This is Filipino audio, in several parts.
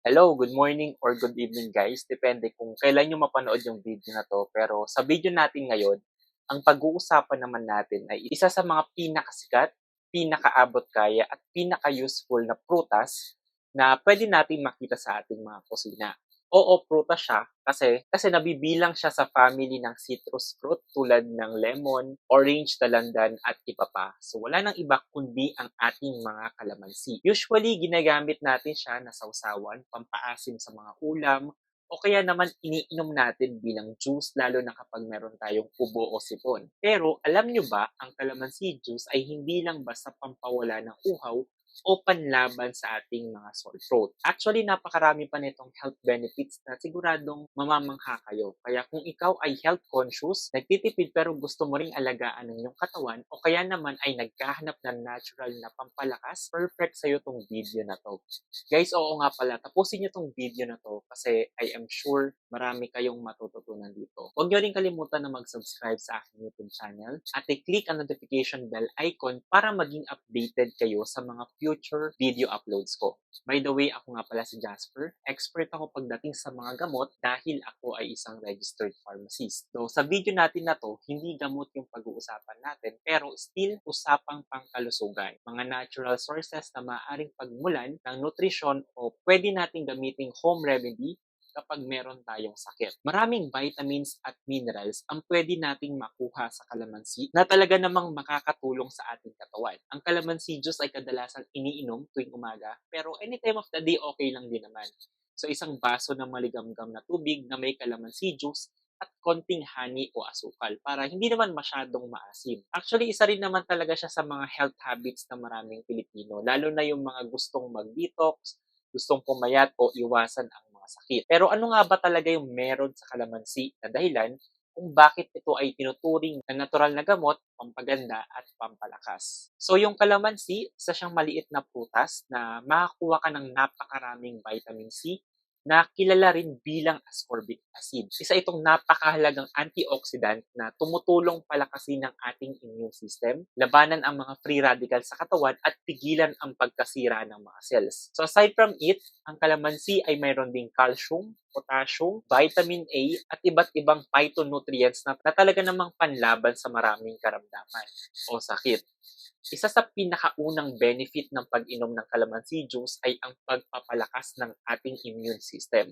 Hello, good morning or good evening guys. Depende kung kailan nyo mapanood yung video na to. Pero sa video natin ngayon, ang pag-uusapan naman natin ay isa sa mga pinakasikat, pinakaabot kaya at pinaka-useful na prutas na pwede natin makita sa ating mga kusina. Oo, prutas siya kasi kasi nabibilang siya sa family ng citrus fruit tulad ng lemon, orange, talandan at iba pa. So wala nang iba kundi ang ating mga kalamansi. Usually ginagamit natin siya na sausawan, pampaasim sa mga ulam, o kaya naman iniinom natin bilang juice lalo na kapag meron tayong ubo o sipon. Pero alam nyo ba, ang calamansi juice ay hindi lang basta pampawala ng uhaw o panlaban sa ating mga sore throat. Actually, napakarami pa nitong health benefits na siguradong mamamangha kayo. Kaya kung ikaw ay health conscious, nagtitipid pero gusto mo ring alagaan ng iyong katawan o kaya naman ay nagkahanap ng natural na pampalakas, perfect sa'yo tong video na to. Guys, oo nga pala, tapusin niyo tong video na to kasi I am sure marami kayong matututunan dito. Huwag niyo rin kalimutan na mag-subscribe sa aking YouTube channel at i-click ang notification bell icon para maging updated kayo sa mga future video uploads ko. By the way, ako nga pala si Jasper. Expert ako pagdating sa mga gamot dahil ako ay isang registered pharmacist. So, sa video natin na to, hindi gamot yung pag-uusapan natin, pero still usapang pangkalusugan. Mga natural sources na maaaring pagmulan ng nutrisyon o pwede nating gamiting home remedy kapag meron tayong sakit. Maraming vitamins at minerals ang pwede nating makuha sa kalamansi na talaga namang makakatulong sa ating katawan. Ang kalamansi juice ay kadalasan iniinom tuwing umaga, pero any time of the day okay lang din naman. So isang baso ng maligamgam na tubig na may kalamansi juice at konting honey o asukal para hindi naman masyadong maasim. Actually, isa rin naman talaga siya sa mga health habits ng maraming Pilipino, lalo na yung mga gustong mag-detox, gustong pumayat o iwasan ang sakit. Pero ano nga ba talaga yung meron sa kalamansi na dahilan kung bakit ito ay tinuturing na natural na gamot, pampaganda at pampalakas. So yung kalamansi, isa siyang maliit na prutas na makakuha ka ng napakaraming vitamin C, na kilala rin bilang ascorbic acid. Isa itong napakahalagang antioxidant na tumutulong palakasin ng ating immune system, labanan ang mga free radicals sa katawan at pigilan ang pagkasira ng mga cells. So aside from it, ang kalamansi ay mayroon ding calcium, potassium, vitamin A at iba't ibang phytonutrients na, na talaga namang panlaban sa maraming karamdaman o sakit. Isa sa pinakaunang benefit ng pag-inom ng calamansi juice ay ang pagpapalakas ng ating immune system.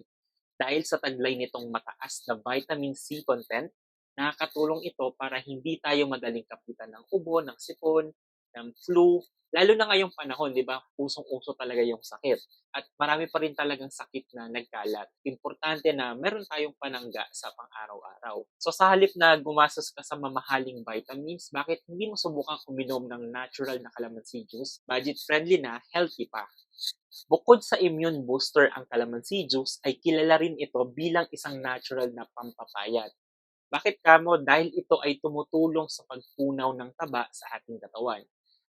Dahil sa taglay nitong mataas na vitamin C content, nakakatulong ito para hindi tayo madaling kapitan ng ubo, ng sipon, ng flu, lalo na ngayong panahon, di ba, usong-uso talaga yung sakit. At marami pa rin talagang sakit na nagkalat. Importante na meron tayong panangga sa pang-araw-araw. So sa halip na gumastos ka sa mamahaling vitamins, bakit hindi mo subukang uminom ng natural na calamansi juice? Budget-friendly na, healthy pa. Bukod sa immune booster ang calamansi juice, ay kilala rin ito bilang isang natural na pampapayat. Bakit kamo? Dahil ito ay tumutulong sa pagpunaw ng taba sa ating katawan.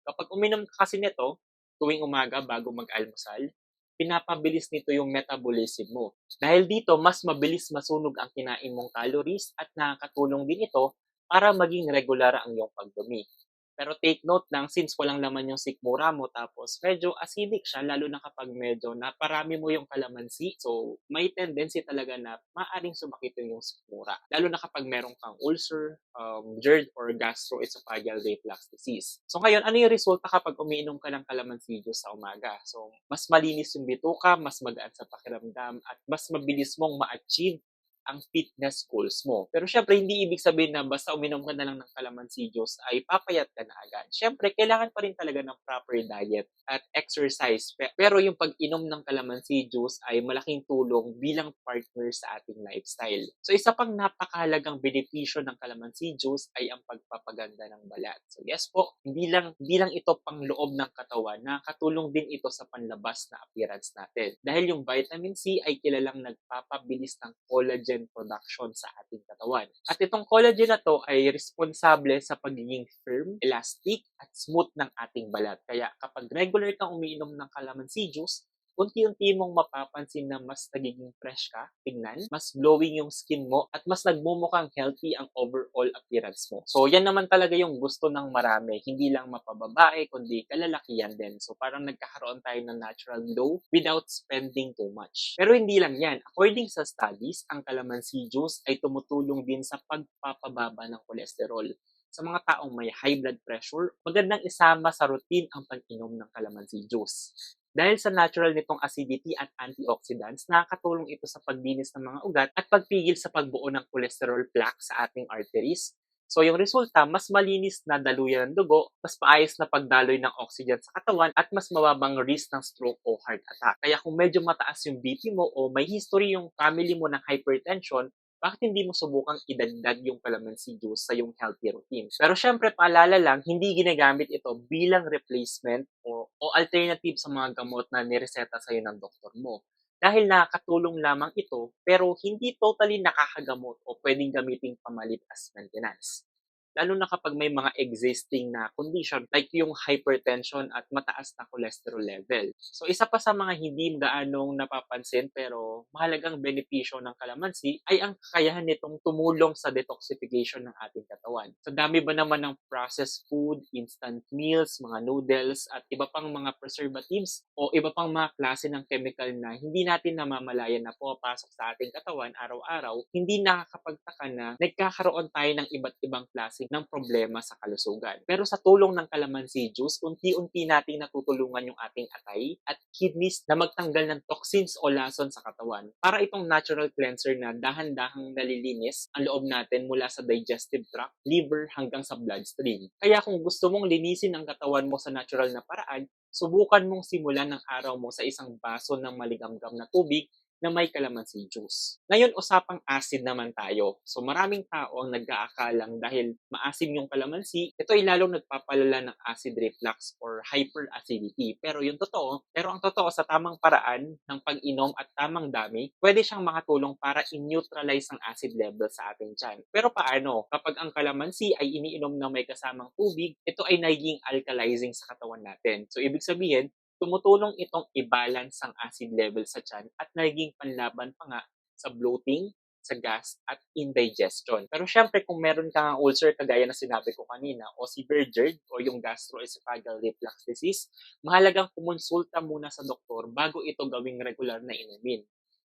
Kapag uminom ka kasi nito, tuwing umaga bago mag-almusal, pinapabilis nito yung metabolism mo. Dahil dito, mas mabilis masunog ang kinain mong calories at nakakatulong din ito para maging regular ang iyong pagdumi. Pero take note lang, since walang laman yung sikmura mo, tapos medyo acidic siya, lalo na kapag medyo naparami mo yung kalamansi, so may tendency talaga na maaring sumakit yung sikmura. Lalo na kapag meron kang ulcer, um, GERD, or gastroesophageal reflux disease. So ngayon, ano yung resulta kapag umiinom ka ng kalamansi juice sa umaga? So, mas malinis yung bituka, mas magaan sa pakiramdam, at mas mabilis mong ma-achieve ang fitness goals mo. Pero syempre, hindi ibig sabihin na basta uminom ka na lang ng calamansi juice ay papayat ka na agad. Syempre, kailangan pa rin talaga ng proper diet at exercise. Pero yung pag-inom ng calamansi juice ay malaking tulong bilang partner sa ating lifestyle. So, isa pang napakahalagang benepisyo ng calamansi juice ay ang pagpapaganda ng balat. So, yes po, hindi lang, hindi lang ito pang loob ng katawan, nakatulong din ito sa panlabas na appearance natin. Dahil yung vitamin C ay kilalang nagpapabilis ng collagen collagen production sa ating katawan. At itong collagen na to ay responsable sa pagiging firm, elastic, at smooth ng ating balat. Kaya kapag regular kang umiinom ng calamansi juice, unti-unti mong mapapansin na mas nagiging fresh ka, tingnan, mas glowing yung skin mo, at mas nagmumukhang healthy ang overall appearance mo. So, yan naman talaga yung gusto ng marami, hindi lang mapababae, kundi kalalakihan din. So, parang nagkakaroon tayo ng natural glow without spending too much. Pero hindi lang yan. According sa studies, ang calamansi juice ay tumutulong din sa pagpapababa ng kolesterol sa mga taong may high blood pressure, magandang isama sa routine ang pag-inom ng calamansi juice. Dahil sa natural nitong acidity at antioxidants, nakakatulong ito sa paglinis ng mga ugat at pagpigil sa pagbuo ng cholesterol plaque sa ating arteries. So yung resulta, mas malinis na daluyan ng dugo, mas maayos na pagdaloy ng oxygen sa katawan at mas mababang risk ng stroke o heart attack. Kaya kung medyo mataas yung BP mo o may history yung family mo ng hypertension, bakit hindi mo subukang idagdag yung calamansi juice sa yung healthy routine? Pero syempre, paalala lang, hindi ginagamit ito bilang replacement o, o alternative sa mga gamot na nireseta sa'yo ng doktor mo. Dahil nakakatulong lamang ito, pero hindi totally nakakagamot o pwedeng gamitin pamalit as maintenance lalo na kapag may mga existing na condition like yung hypertension at mataas na cholesterol level. So isa pa sa mga hindi gaanong napapansin pero mahalagang benepisyo ng kalamansi ay ang kakayahan nitong tumulong sa detoxification ng ating katawan. Sa dami ba naman ng processed food, instant meals, mga noodles at iba pang mga preservatives o iba pang mga klase ng chemical na hindi natin namamalayan na pumapasok sa ating katawan araw-araw, hindi nakakapagtaka na nagkakaroon tayo ng iba't ibang klase ng problema sa kalusugan. Pero sa tulong ng calamansi juice, unti-unti nating natutulungan yung ating atay at kidneys na magtanggal ng toxins o lason sa katawan. Para itong natural cleanser na dahan-dahang nalilinis ang loob natin mula sa digestive tract, liver hanggang sa bloodstream. Kaya kung gusto mong linisin ang katawan mo sa natural na paraan, subukan mong simulan ng araw mo sa isang baso ng maligamgam na tubig na may calamansi juice. Ngayon, usapang acid naman tayo. So maraming tao ang nag-aakalang dahil maasim yung calamansi, ito ay lalong nagpapalala ng acid reflux or hyperacidity. Pero yung totoo, pero ang totoo sa tamang paraan ng pag-inom at tamang dami, pwede siyang makatulong para in-neutralize ang acid level sa ating tiyan. Pero paano? Kapag ang calamansi ay iniinom na may kasamang tubig, ito ay naging alkalizing sa katawan natin. So ibig sabihin, tumutulong itong i-balance ang acid level sa tiyan at naging panlaban pa nga sa bloating, sa gas, at indigestion. Pero syempre, kung meron kang ulcer, kagaya na sinabi ko kanina, o severe GERD, o yung gastroesophageal reflux disease, mahalagang kumonsulta muna sa doktor bago ito gawing regular na inumin.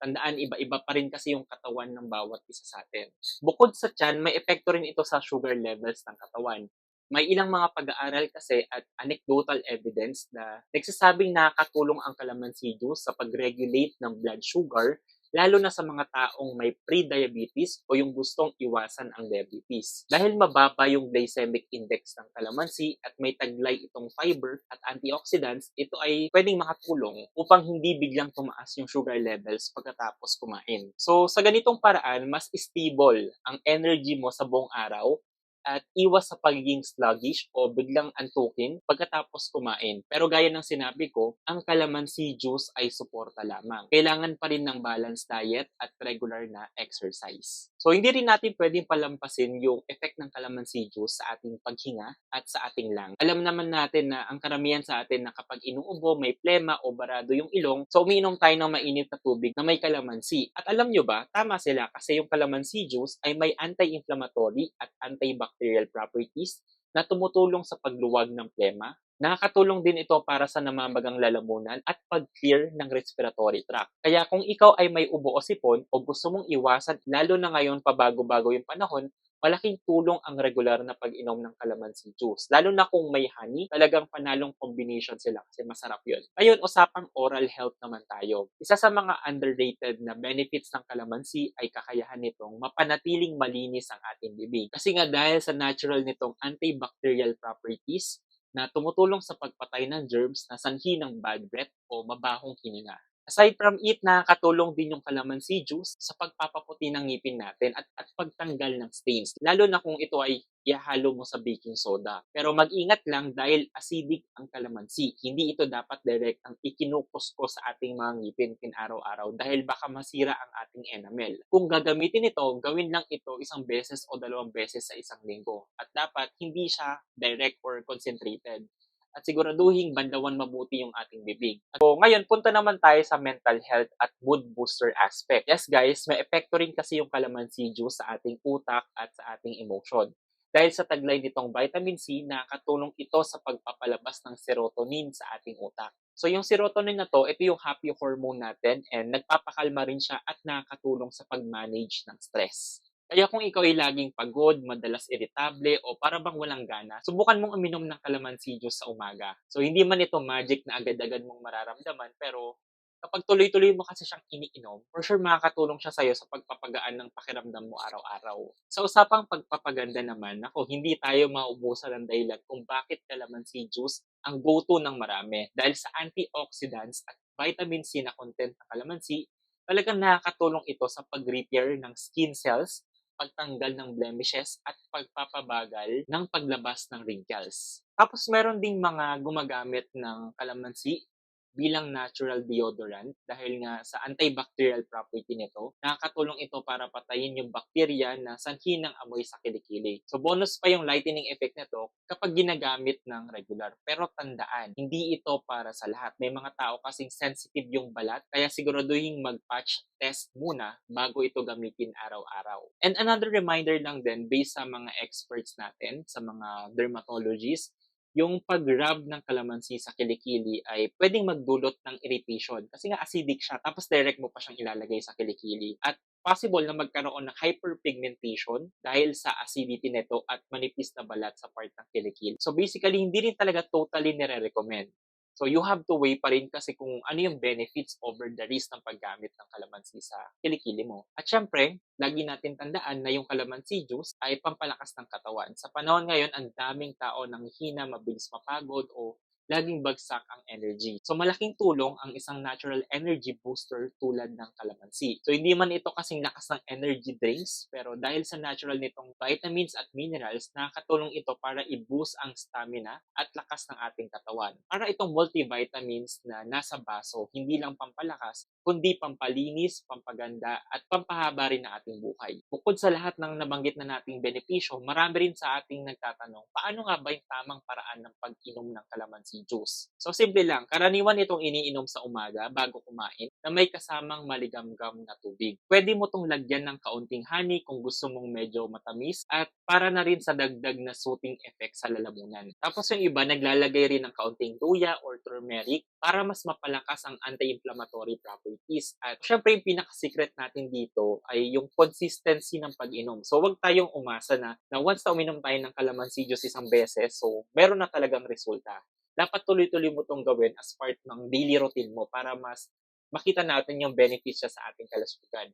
Tandaan, iba-iba pa rin kasi yung katawan ng bawat isa sa atin. Bukod sa tiyan, may epekto rin ito sa sugar levels ng katawan may ilang mga pag-aaral kasi at anecdotal evidence na nagsasabing nakakatulong ang calamansi juice sa pag-regulate ng blood sugar lalo na sa mga taong may pre-diabetes o yung gustong iwasan ang diabetes. Dahil mababa yung glycemic index ng calamansi at may taglay itong fiber at antioxidants, ito ay pwedeng makatulong upang hindi biglang tumaas yung sugar levels pagkatapos kumain. So sa ganitong paraan, mas stable ang energy mo sa buong araw at iwas sa pagiging sluggish o biglang antukin pagkatapos kumain. Pero gaya ng sinabi ko, ang calamansi juice ay suporta lamang. Kailangan pa rin ng balanced diet at regular na exercise. So hindi rin natin pwedeng palampasin yung effect ng calamansi juice sa ating paghinga at sa ating lung. Alam naman natin na ang karamihan sa atin na kapag inuubo, may plema o barado yung ilong, so umiinom tayo ng mainit na tubig na may calamansi. At alam nyo ba, tama sila kasi yung calamansi juice ay may anti-inflammatory at antibacterial properties na tumutulong sa pagluwag ng plema. Nakakatulong din ito para sa namamagang lalamunan at pag-clear ng respiratory tract. Kaya kung ikaw ay may ubo o sipon o gusto mong iwasan, lalo na ngayon pabago-bago yung panahon, malaking tulong ang regular na pag-inom ng calamansi juice. Lalo na kung may honey, talagang panalong combination sila kasi masarap yun. Ngayon, usapang oral health naman tayo. Isa sa mga underrated na benefits ng calamansi ay kakayahan nitong mapanatiling malinis ang ating bibig. Kasi nga dahil sa natural nitong antibacterial properties, na tumutulong sa pagpatay ng germs na sanhi ng bad breath o mabahong hininga. Aside from it, nakakatulong din yung calamansi juice sa pagpapaputi ng ngipin natin at, at pagtanggal ng stains. Lalo na kung ito ay ihalo mo sa baking soda. Pero mag-ingat lang dahil acidic ang calamansi. Hindi ito dapat direct ang ikinukusko sa ating mga ngipin pin araw-araw dahil baka masira ang ating enamel. Kung gagamitin ito, gawin lang ito isang beses o dalawang beses sa isang linggo. At dapat hindi siya direct or concentrated at siguraduhin bandawan mabuti yung ating bibig. So, ngayon, punta naman tayo sa mental health at mood booster aspect. Yes guys, may epekto rin kasi yung calamansi juice sa ating utak at sa ating emotion. Dahil sa taglay nitong vitamin C, nakatulong ito sa pagpapalabas ng serotonin sa ating utak. So yung serotonin na to, ito yung happy hormone natin and nagpapakalma rin siya at nakakatulong sa pag-manage ng stress. Kaya kung ikaw ay laging pagod, madalas iritable, o para bang walang gana, subukan mong uminom ng calamansi juice sa umaga. So hindi man ito magic na agad-agad mong mararamdaman, pero kapag tuloy-tuloy mo kasi siyang iniinom, for sure makakatulong siya sa'yo sa pagpapagaan ng pakiramdam mo araw-araw. Sa usapang pagpapaganda naman, ako, hindi tayo maubusan ng dahilan kung bakit calamansi juice ang go-to ng marami. Dahil sa antioxidants at vitamin C na content ng calamansi, talagang nakakatulong ito sa pag-repair ng skin cells, pagtanggal ng blemishes at pagpapabagal ng paglabas ng wrinkles. Tapos meron ding mga gumagamit ng kalamansi bilang natural deodorant dahil nga sa antibacterial property nito, nakakatulong ito para patayin yung bakterya na sanhi ng amoy sa kilikili. So bonus pa yung lightening effect nito kapag ginagamit ng regular. Pero tandaan, hindi ito para sa lahat. May mga tao kasing sensitive yung balat, kaya siguraduhin mag-patch test muna bago ito gamitin araw-araw. And another reminder lang din based sa mga experts natin, sa mga dermatologists, yung pag-rub ng kalamansi sa kilikili ay pwedeng magdulot ng irritation kasi nga acidic siya tapos direct mo pa siyang ilalagay sa kilikili at possible na magkaroon ng hyperpigmentation dahil sa acidity nito at manipis na balat sa part ng kilikili. So basically, hindi rin talaga totally nire-recommend. So you have to weigh pa rin kasi kung ano yung benefits over the risk ng paggamit ng kalamansi sa kilikili mo. At syempre, lagi natin tandaan na yung kalamansi juice ay pampalakas ng katawan. Sa panahon ngayon, ang daming tao nang hina, mabilis mapagod o laging bagsak ang energy. So malaking tulong ang isang natural energy booster tulad ng kalamansi. So hindi man ito kasing lakas ng energy drinks, pero dahil sa natural nitong vitamins at minerals, nakakatulong ito para i-boost ang stamina at lakas ng ating katawan. Para itong multivitamins na nasa baso, hindi lang pampalakas, kundi pampalinis, pampaganda, at pampahaba rin ng ating buhay. Bukod sa lahat ng nabanggit na nating benepisyo, marami rin sa ating nagtatanong, paano nga ba yung tamang paraan ng pag-inom ng kalamansi juice? So simple lang, karaniwan itong iniinom sa umaga bago kumain na may kasamang maligamgam na tubig. Pwede mo itong lagyan ng kaunting honey kung gusto mong medyo matamis at para na rin sa dagdag na soothing effect sa lalamunan. Tapos yung iba naglalagay rin ng kaunting luya or turmeric para mas mapalakas ang anti-inflammatory properties. At syempre yung pinaka-secret natin dito ay yung consistency ng pag-inom. So wag tayong umasa na, na once na uminom tayo ng calamansi juice isang beses, so meron na talagang resulta. Dapat tuloy-tuloy mo itong gawin as part ng daily routine mo para mas makita natin yung benefits sa ating kalusugan.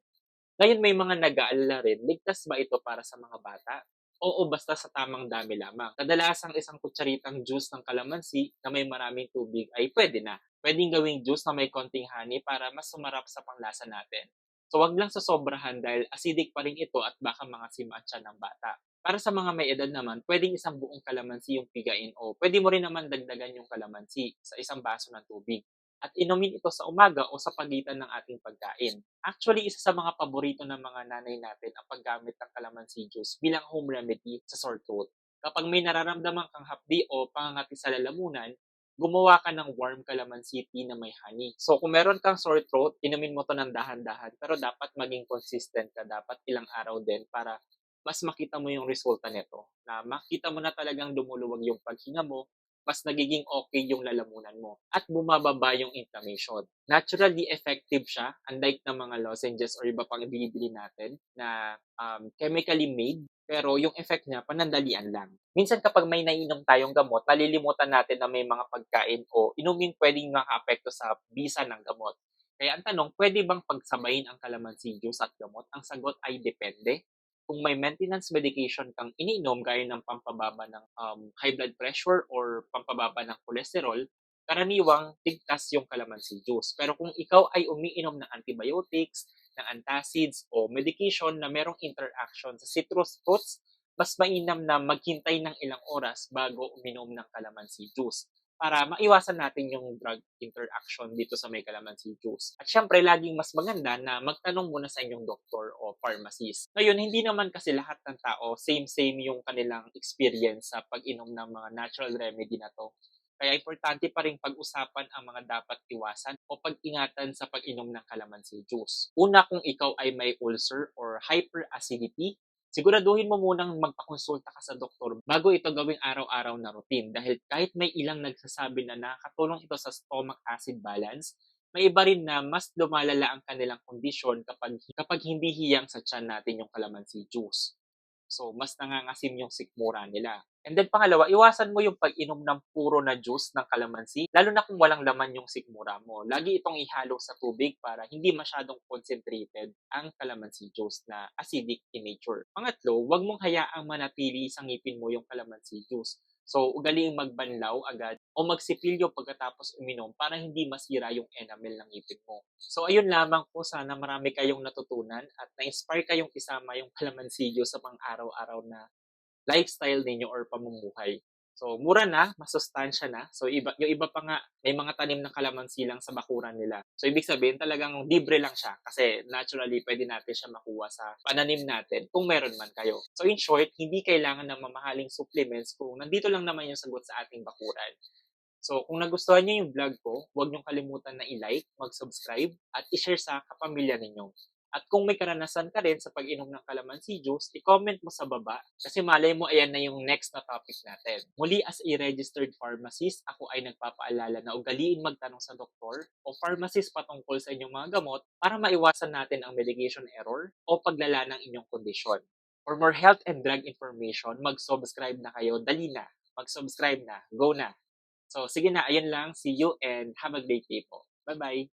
Ngayon may mga nag-aalala rin, ligtas ba ito para sa mga bata? Oo, basta sa tamang dami lamang. Kadalasang isang kutsaritang juice ng kalamansi na may maraming tubig ay pwede na. Pwedeng gawing juice na may konting honey para mas sumarap sa panglasa natin. So wag lang sa sobrahan dahil acidic pa rin ito at baka mga simatsa ng bata. Para sa mga may edad naman, pwedeng isang buong kalamansi yung pigain o pwede mo rin naman dagdagan yung kalamansi sa isang baso ng tubig at inumin ito sa umaga o sa pagitan ng ating pagkain. Actually, isa sa mga paborito ng mga nanay natin ang paggamit ng calamansi juice bilang home remedy sa sore throat. Kapag may nararamdaman kang hapdi o pangangati sa lalamunan, gumawa ka ng warm calamansi tea na may honey. So kung meron kang sore throat, inumin mo to ng dahan-dahan pero dapat maging consistent ka, dapat ilang araw din para mas makita mo yung resulta nito. Na makita mo na talagang dumuluwag yung paghinga mo, mas nagiging okay yung lalamunan mo at bumababa yung inflammation. Naturally effective siya, unlike ng mga lozenges or iba pang binibili natin na um, chemically made, pero yung effect niya panandalian lang. Minsan kapag may nainom tayong gamot, nalilimutan natin na may mga pagkain o inumin pwedeng makaapekto sa bisa ng gamot. Kaya ang tanong, pwede bang pagsabayin ang calamansi juice at gamot? Ang sagot ay depende kung may maintenance medication kang iniinom gaya ng pampababa ng um, high blood pressure or pampababa ng cholesterol, karaniwang tigtas yung calamansi juice. Pero kung ikaw ay umiinom ng antibiotics, ng antacids o medication na merong interaction sa citrus fruits, mas mainam na maghintay ng ilang oras bago uminom ng calamansi juice para maiwasan natin yung drug interaction dito sa may calamansi juice. At syempre, laging mas maganda na magtanong muna sa inyong doktor o pharmacist. Ngayon, hindi naman kasi lahat ng tao same-same yung kanilang experience sa pag-inom ng mga natural remedy na to. Kaya importante pa rin pag-usapan ang mga dapat iwasan o pag-ingatan sa pag-inom ng calamansi juice. Una, kung ikaw ay may ulcer or hyperacidity, siguraduhin mo munang magpakonsulta ka sa doktor bago ito gawing araw-araw na routine dahil kahit may ilang nagsasabi na nakakatulong ito sa stomach acid balance, may iba rin na mas lumalala ang kanilang kondisyon kapag, kapag hindi hiyang sa tiyan natin yung calamansi juice. So, mas nangangasim yung sikmura nila. And then pangalawa, iwasan mo yung pag-inom ng puro na juice ng calamansi, lalo na kung walang laman yung sikmura mo. Lagi itong ihalo sa tubig para hindi masyadong concentrated ang calamansi juice na acidic in nature. Pangatlo, huwag mong hayaang manatili sa ngipin mo yung calamansi juice. So, ugaliing magbanlaw agad o magsipilyo pagkatapos uminom para hindi masira yung enamel ng ngipin mo. So, ayun lamang po. Sana marami kayong natutunan at na-inspire kayong isama yung calamansi juice sa pang-araw-araw na lifestyle ninyo or pamumuhay. So, mura na, masustansya na. So, iba, yung iba pa nga, may mga tanim ng kalamansi lang sa bakuran nila. So, ibig sabihin, talagang libre lang siya. Kasi naturally, pwede natin siya makuha sa pananim natin kung meron man kayo. So, in short, hindi kailangan ng mamahaling supplements kung nandito lang naman yung sagot sa ating bakuran. So, kung nagustuhan niyo yung vlog ko, huwag niyong kalimutan na i-like, mag-subscribe, at i-share sa kapamilya ninyo. At kung may karanasan ka rin sa pag-inom ng calamansi juice, i-comment mo sa baba kasi malay mo ayan na yung next na topic natin. Muli as a registered pharmacist, ako ay nagpapaalala na ugaliin magtanong sa doktor o pharmacist patungkol sa inyong mga gamot para maiwasan natin ang medication error o paglala ng inyong kondisyon. For more health and drug information, mag-subscribe na kayo. Dali na. Mag-subscribe na. Go na. So, sige na. Ayun lang. See you and have a great day po. Bye-bye.